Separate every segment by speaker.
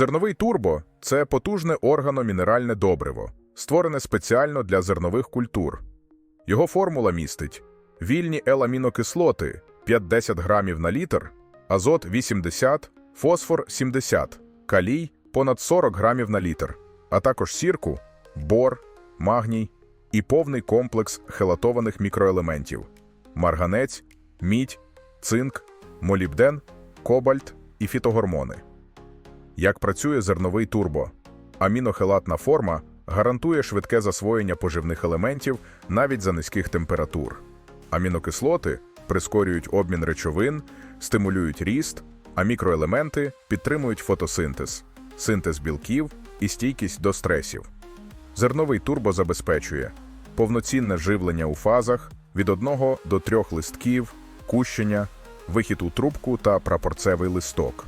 Speaker 1: Зерновий турбо це потужне органомінеральне добриво, створене спеціально для зернових культур. Його формула містить вільні еламінокислоти 5-10 грамів на літр, азот 80, фосфор 70, калій понад 40 грамів на літр, а також сірку, бор, магній і повний комплекс хелатованих мікроелементів марганець, мідь, цинк, молібден, кобальт і фітогормони. Як працює зерновий турбо? Амінохелатна форма гарантує швидке засвоєння поживних елементів навіть за низьких температур. Амінокислоти прискорюють обмін речовин, стимулюють ріст, а мікроелементи підтримують фотосинтез, синтез білків і стійкість до стресів. Зерновий турбо забезпечує повноцінне живлення у фазах від 1 до 3 листків, кущення, вихід у трубку та прапорцевий листок.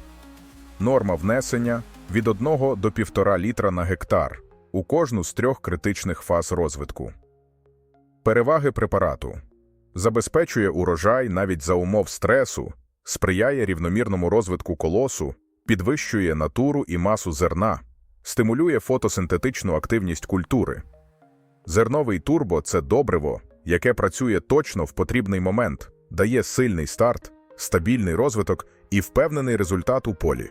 Speaker 1: Норма внесення від 1 до 1,5 літра на гектар у кожну з трьох критичних фаз розвитку. Переваги препарату забезпечує урожай навіть за умов стресу, сприяє рівномірному розвитку колосу, підвищує натуру і масу зерна, стимулює фотосинтетичну активність культури. Зерновий турбо це добриво, яке працює точно в потрібний момент, дає сильний старт, стабільний розвиток і впевнений результат у полі.